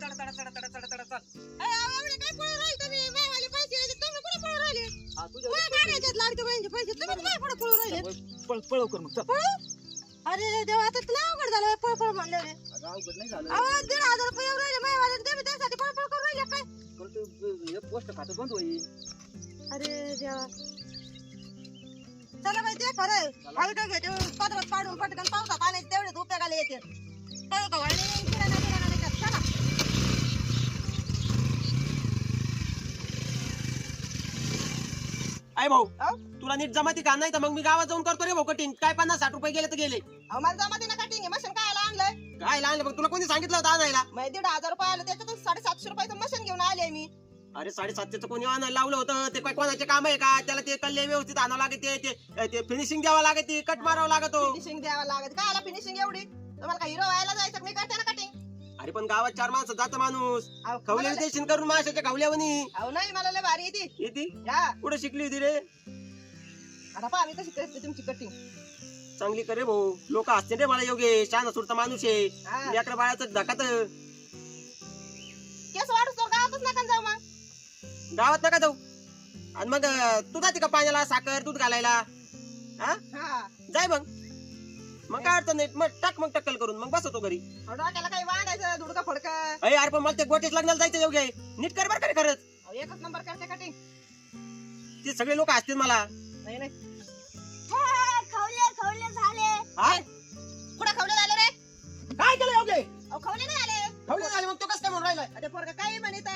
चढ चढ चढ चढ चढ चढ चढ अरे, अहो, एवढे काय पळून राहिले तुम्ही? माझेवाले पैसे द्यायचे, तुम्ही कुठे पळून राहिले? हा, तुझ्या काय काढायचे लाडके बहिणीचे पैसे? तुम्ही काय पुढे पळून राहिले? पळ पळव कर मग चल पळू? अरे देवा, आता तुला अवघड झालं, पळ पळ म्हणले रे. अगं, अवघड नाही झालं अहो, दीड हजार रुपये येऊन राहिले तुम्ही त्यासाठी पळ पळ करून राहिले काय? पण ते, हे पोस्ट खातं बंद होईल अरे देवा. चला बाई, ते खरं आहे. हलकं घे, ते पदरात पाडून पटकन पावसा पाण्यात तेवढेच उपयोगाला येते कळलं का? वळणे नाही, किराणा बिराणा त्याच्यात. चला. अय भाऊ? तुला नीट जमाती का? नाही तर मग मी गावात जाऊन करतो रे भाऊ कटिंग काय पन्नास साठ रुपये गेले तर गेले. अहो, मला जमाती ना कटिंग मशीन काय आणलंय? काय लहान बघ तुला कोणी सांगितलं होतं आणायला? मग दीड हजार रुपये आलं त्याच्यातून साडेसातशे रुपयाचं मशीन घेऊन आले मी. अरे साडेसातशेचं कोणी आणायला लावलं होतं? ते काय कोणाचे काम आहे का? त्याला ते कल्ले व्यवस्थित आणावं लागते ते ते फिनिशिंग द्यावं लागते कट मारावं लागतो. फिनिशिंग द्यावं लागत काय आला फिनिशिंग एवढी? तुम्हाला काय हिरो व्हायला जायचं मी करते ना कटिंग अरे पण गावात चार माणसं जातं माणूस. खवल्या देशील करून माशाच्या खवल्यावनी. अहो नाही मला लय भारी येते. येते? कुठे शिकली होती रे? आता पहा मी कशी करते तुमची कटिंग चांगली करे भाऊ. लोक असते रे मला योग्य शान सुरता माणूस आहे. केस लेकरं बाळाचं धकात. वाढू तर गावातच नका जाऊ मग. गावात नका जाऊ. आणि मग अं, तू जाते का पाण्याला साखर दूध घालायला? हा? हा. जाय मग. अडचण नाही. मग टाक मग टक्कल करून. मग बसतो घरी. अहो, डोक्याला काही धुडका फडका. अरे यार पण मला ते गोटेच लग्नाला जायचं योग्य आहे. नीट कर बरं का रे खरंच. अहो, एकच नंबर करते कटिंग ते सगळे लोक असतील मला. नाही नाही. खवले खवले झाले. हा? कुठं खवले झाले रे? काय केलं योग्य? आहे? अहो खवले नाही आले. मग तो कसं काय म्हणून राहिलाय? अरे पोरगा काही म्हणत.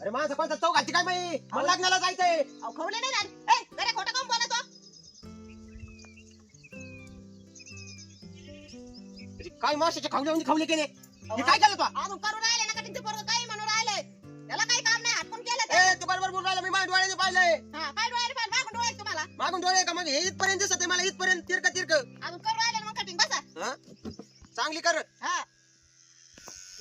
अरे माझं कोणता चौक घालते काय माहिती मला लग्नाला जायचंय. अहो खवले नाही झाले. काय माशाच्या खावल्या म्हणजे खावले केले हे काय केलं तू अजून करून राहिले ना कटिंग ते पोरगा काही म्हणून राहिले. त्याला काही काम नाही हटकून केलं ते ए तू बरोबर बोलून राहिला मी माझ्या डोळ्याने पाहिलंय. हा काय डोळे पाहिजे मागून डोळे आहेत तुम्हाला. मागून डोळे का? मग हे इथपर्यंत दिसत आहे मला इथपर्यंत तिरक तिरक. अजून करून राहिले ना मग कटिंग बसा. हा? चांगली कर. हा.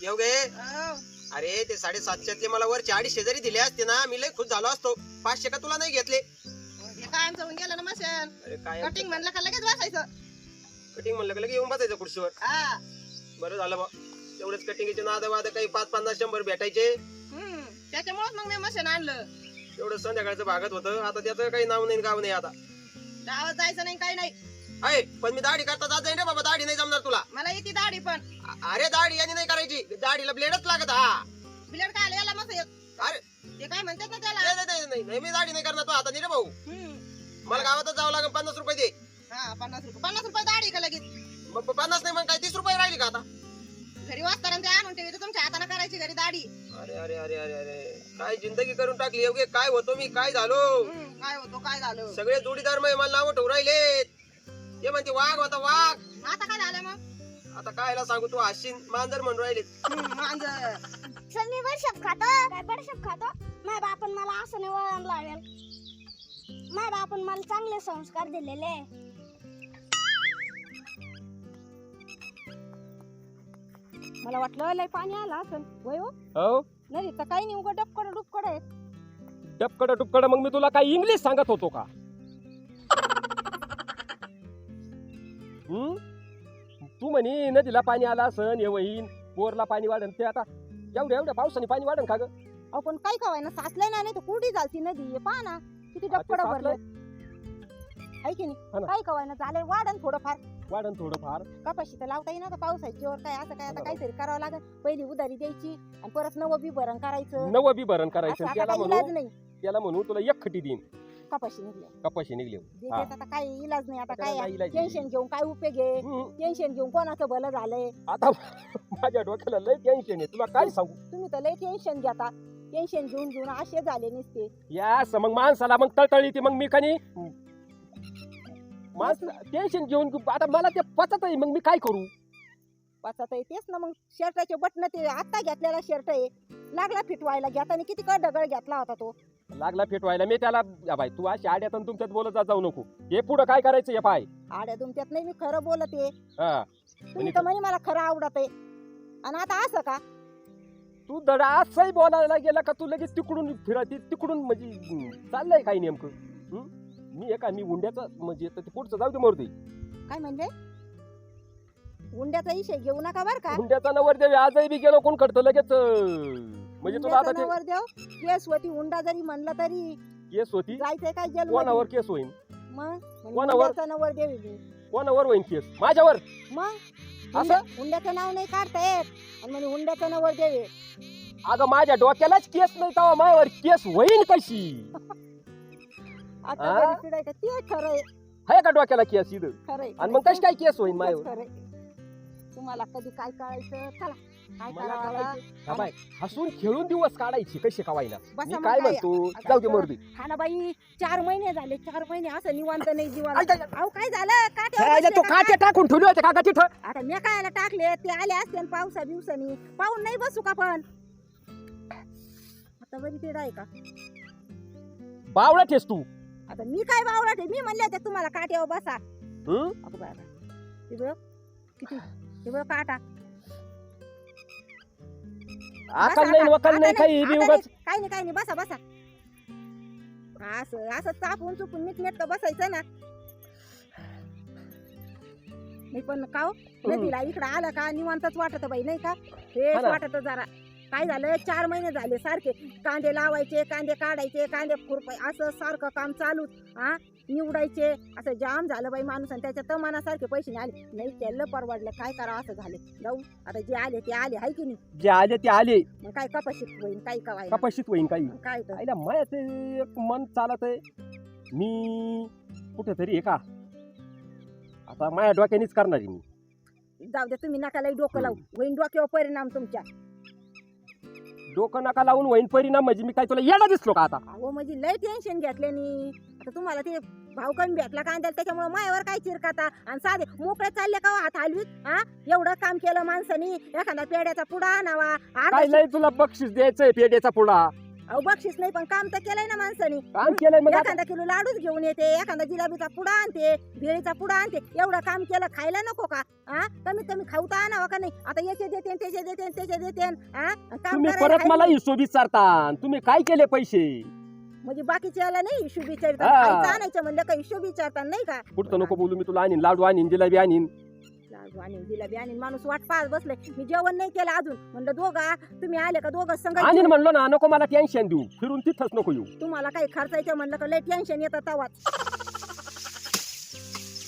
योगे अहो, अरे ते साडेसातशेतले मला वरचे अडीचशे जरी दिले असते ना मी लय खुश झालो असतो. पाचशे का तुला नाही घेतले? हे काय आमचं होऊन गेलं ना मशन अरे काय? कटिंग म्हणलं का लगेच बसायचं? कटिंग म्हणलं का लगे येऊन बसायचं खुर्शीवर हा. बरं झालं बा. तेवढंच कटिंगचे नाद वाद काही पाच पन्नास शंभर भेटायचे. हम्म. त्याच्यामुळेच मग मी मशीन आणलं. तेवढं संध्याकाळचं भागत होतं. आता त्याचं काही नाव नाही गाव नाही आता. गावात जायचं नाही काही नाही. आहे पण मी दाढी करता जात जाईन रे बाबा. दाढी नाही जमणार तुला. मला येते दाढी पण. अ- अरे दाढी यांनी नाही करायची. दाढीला ब्लेडच लागत हा. बिलेट काय याला मस्त अरे. ते काय म्हणतात ना नाही त्याला? नाही, नाही नाही नाही मी दाढी नाही करणार तू आता नाही रे भाऊ. हम्म. मला गावातच जावं लागेल पन्नास रुपये दे. हा पन्नास रुपये. पन्नास रुपये दाढी का लगेच? मग प- पन्नास नाही मग काय तीस रुपये राहिली का आता? घरी वाजता ते आणून ठेवी तुमच्या हाताने करायची घरी दाढी. अरे अरे अरे अरे अरे. काय जिंदगी करून टाकली योग्य काय होतो मी काय झालो? हम्म, काय होतो काय झालं? सगळे जोडीदार मग मला नाव ठेवू राहिले ते म्हणते वाघ होता वाघ. आता काय झालं मग? आता कायला सांगू तू आशीन मांजर म्हणून राहिले हम्म, मांजर. सर मी बडशप खातो. काय बडशप खातो? माय बापन मला असं नाही वळण लावेल. माय बापन मला चांगले संस्कार दिलेले. मला वाटलं लय पाणी आलं असं होय हो. हो? नाही तर काही नाही उघड डपकड डुपकड आहे. डपकड टुपकड मग मी तुला काय इंग्लिश सांगत होतो का? हम्म? तू म्हणी नदीला पाणी आला असन हे वहीन बोरला पाणी वाढन ते आता एवढ्या एवढ्या पावसाने पाणी वाढन का ग? आपण काय खावाय ना साचलंय ना नाही तर कुठे झालती नदी हे पहा ना किती डपकड भरलं आहे की हा नाही ना. काय खावाय ना झालंय? वाढन थोडंफार. वाढन थोडंफार. कपाशी तर लावता येईना पावसाची जोर काय असं काय आता बरोबर. काहीतरी करावं लागेल. पहिली उधारी द्यायची आणि परत नवं बी भरण करायचं. नवं बी भरण असं करायचं आता त्याला काही म्हणू इलाज नाही. त्याला म्हणू तुला एक खटी देईन. कपाशी निघल्या कपाशी निघली. हा. आता काही इलाज नाही. आता त्याला काय नाही इलाज. टेन्शन घेऊन काय उपयोग आहे? हम्म. टेन्शन घेऊन कोणाचं भलं झालंय? आता माझ्या डोक्याला लय टेन्शन आहे. तुला काय सांगू? तुम्ही तर लय टेन्शन घेता टेन्शन घेऊन घेऊन असे झाले नसते. या मग माणसाला मग तळतळी ती मग मी कनी माणसं टेन्शन घेऊन आता मला ते पचत आहे मग मी काय करू? वाचत आहे तेच ना मग. शर्टाचे बटन ते आता घेतलेला शर्ट आहे. लागला फिटवायला घेताना किती कळ दगड घेतला होता तो. लागला फेटवायला मी त्याला या बाई तू अशी आड्यात आणि तुमच्यात बोलत जा जाऊ नको. हे पुढं काय करायचं हे पाय? आड्या तुमच्यात नाही मी खरं बोलते हा. तुम्ही तर म्हणे मला खरं आवडत आहे. आणि आता असं का? तू दडा असंही बोलायला गेला का तू लगेच तिकडून फिरती तिकडून म्हणजे चाललंय काय नेमकं? मी एका मी हुंड्याचं म्हणजे तर ते पुढचं जाऊ दे मरू दे. काय म्हणले? हुंड्याचा विषय घेऊ नका बर का? हुंड्याचा नवर देवी आजही बी गेलो कोण खडतं लगेच? अं. म्हणजे तुला आता ते नवर देव केस होती हुंडा जरी म्हणलं तरी. केस होती? जायचंय काय जेल कोणावर केस होईल मग? कोणावर? हुंड्याचा नवर देव. कोणावर होईल केस? माझ्यावर? मग? असं? हुंड्या- हुंड्याचं नाव नाही काढता येत. आणि म्हणजे हुंड्याचा नवर देव. अगं माझ्या डोक्यालाच केस नाही तेव्हा माझ्यावर केस होईल कशी? आता का? ते खरंय आहे. का डोक्याला केस इथं. खरंय आणि मग कशी काय केस होईल माझ्यावर खरंय. तुम्हाला कधी काय कळायचं? चला काय मला करावं हा बाय हसून खेळून दिवस काढायचे कसे का वाईना? बसा मी मग काय काय? म्हणतो? जाऊ दे मर्दी. हा ना बाई चार महिने झाले चार महिने असं निवांत नाही जीवाला. ऐक, ऐक, ऐक. अहो काय झालं? खेळायला तो काटे टाकून ठेवले होते काका तिथं? आता मी कायला टाकले? ते आले असते पावसा दिवसानी पाहून नाही बसू का पण? आता बरी आहे का? बावळा ठेस तू. आता मी काय बावळा ठे मी म्हणले होते तुम्हाला काट्यावर बसा. हं? अगो बाबा हे बघ किती हे बघ काटा नाही वकल नाही काही बी नाही, उगाच. काही नाही काही नाही बसा बसा. असं असं चापून चुपून नीट नेटकं बसायचं ना. नाही पण का हो? नदीला इकडं आलं का? निवांतच वाटत बाई नाही का? हे हा ना. वाटत जरा. काय झालं? चार महिने झाले सारखे. कांदे लावायचे कांदे काढायचे कांदे खुरपाय असं सारखं काम चालू हा निवडायचे. असं जाम झालं बाई माणूस आणि त्याच्या तर मनासारखे पैसे नाही आले. नाही केलं परवडलं. काय करा असं झालं. जाऊ. आता जे आले ते आले. हाय की नाही? जे आले ते आले. मग काय कपाशीत होईल काही कवाय कपाशीत होईन काही. काय तर. आईला मायाच एक मन चालत आहे. मी कुठेतरी आहे का? आता माया डोक्यानेच करणार आहे मी. जाऊ दे तुम्ही नका लई डोकं लावू. होईन डोक्यावर परिणाम तुमच्या. डोकं नका लावून होईन परिणाम म्हणजे मी काय तुला येणं दिसलो का आता? अहो म्हणजे लय टेन्शन घेतल्यानी आता तुम्हाला ते भाव कमी भेटला कांद्याला त्याच्यामुळे मायावर काय चिरकाता? आणि साधे मोकळे चालले का हो हात हलवीत? हा? एवढं काम केलं माणसानी एखादा पेड्याचा पुडा आणावा. काय अर्धा लय तुला बक्षीस द्यायचंय पेट्याचा पुढा अहो बक्षीस नाही पण काम तर केलंय ना माणसानी. काम केलंय मग आता. एखादा किलो लाडूच घेऊन येते एखादा जिलाबीचा पुडा आणते भेळीचा पुडा आणते. एवढं काम केलं खायला नको का? हा कमीत कमी खाऊ तर आणावा का नाही? आता याचे देते त्याचे देते त्याचे देते हा काम तुम्ही करायला परत मला. हिशोब विचारता. तुम्ही काय केले पैसे? म्हणजे बाकीच्या याला नाही हिशोब विचारतात हा. खायचं आणायचं म्हणलं का हिशोब विचारतात नाही का? पुढचं नको बोलू मी तुला. आणीन लाडू आणीन जिलेबी आणीन. आणि जिलाबी आणि माणूस वाट पाहत बसले. मी जेवण नाही केलं अजून. म्हणलं दोघा तुम्ही आले का? दोघं संघ आणीन म्हणलो ना नको मला टेन्शन देऊ. फिरून तिथंच नको येऊ. तुम्हाला काही खर्चायचं म्हणलं का? लय टेन्शन येतं तवाच.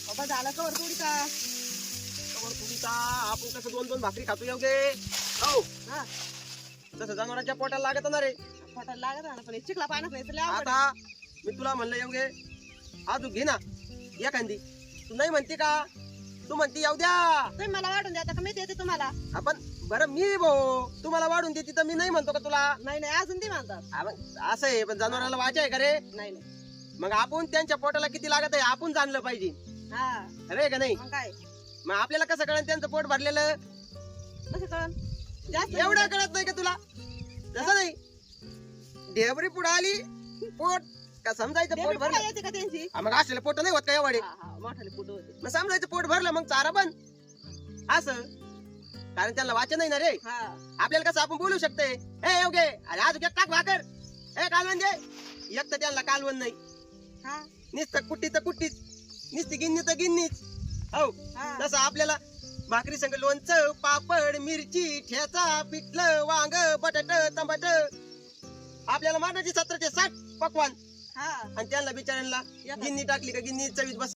बाबा झालं का तुडी का? कवर तुडीचा आपण कसं दोन दोन भाकरी खातो येऊ गे हो. हा. तसं जनावरांच्या पोटाला लागत ना रे. पोटाला लागत ना पण हे चिखला पाण्यात नाही तर लय अवघड आहे. आता मी तुला म्हणलं येऊ गे आज घे ना. एखादी. तू नाही म्हणते का? तू म्हणते येऊ द्या. तुम्ही मला वाढून द्या आता का मी देते तुम्हाला? आपण बरं मी भाऊ तुम्हाला वाढून देते तर मी नाही म्हणतो का तुला? नाही नाही अजून दे म्हणतात. मग असं आहे पण जनावराला वाचा आहे का रे? नाही नाही. मग आपण त्यांच्या पोटाला किती लागत आहे आपण जाणलं पाहिजे. हा. अरे का नाही? मग काय? मग आपल्याला कसं कळण त्यांचं पोट भरलेलं? कसं जास्त एवढं कळत नाही का तुला? तसं नाही. ढेबरी पुढे आली पोट का समजायचं पोट भरलं? येते का त्यांची? हा, मग असलेलं पोट नाही होत का एवढे? हा, हा, मोठाले पुढं होते. मग समजायचं पोट भरलं मग चारा बंद. असं. कारण त्यांना वाचन नाही ना रे. हा. आपल्याला कसं आपण बोलू शकतोय? ए येऊ घे अरे आज टाक भाकर. ए कालवण दे. एक तर त्यांना कालवण नाही. हा. नुसतं कुट्टी तर कुट्टीच. नुसती गिन्नी तर गिन्नीच. हो. हा. तसं आपल्याला भाकरी संग लोणचं पापड मिरची ठेचा पिठलं वांग बटाट टमाट आपल्याला मानाची सतराचे साठ पकवान. हा आणि त्यांना बिचाऱ्यांना गिन्नी टाकली का गिन्नी चवीत बस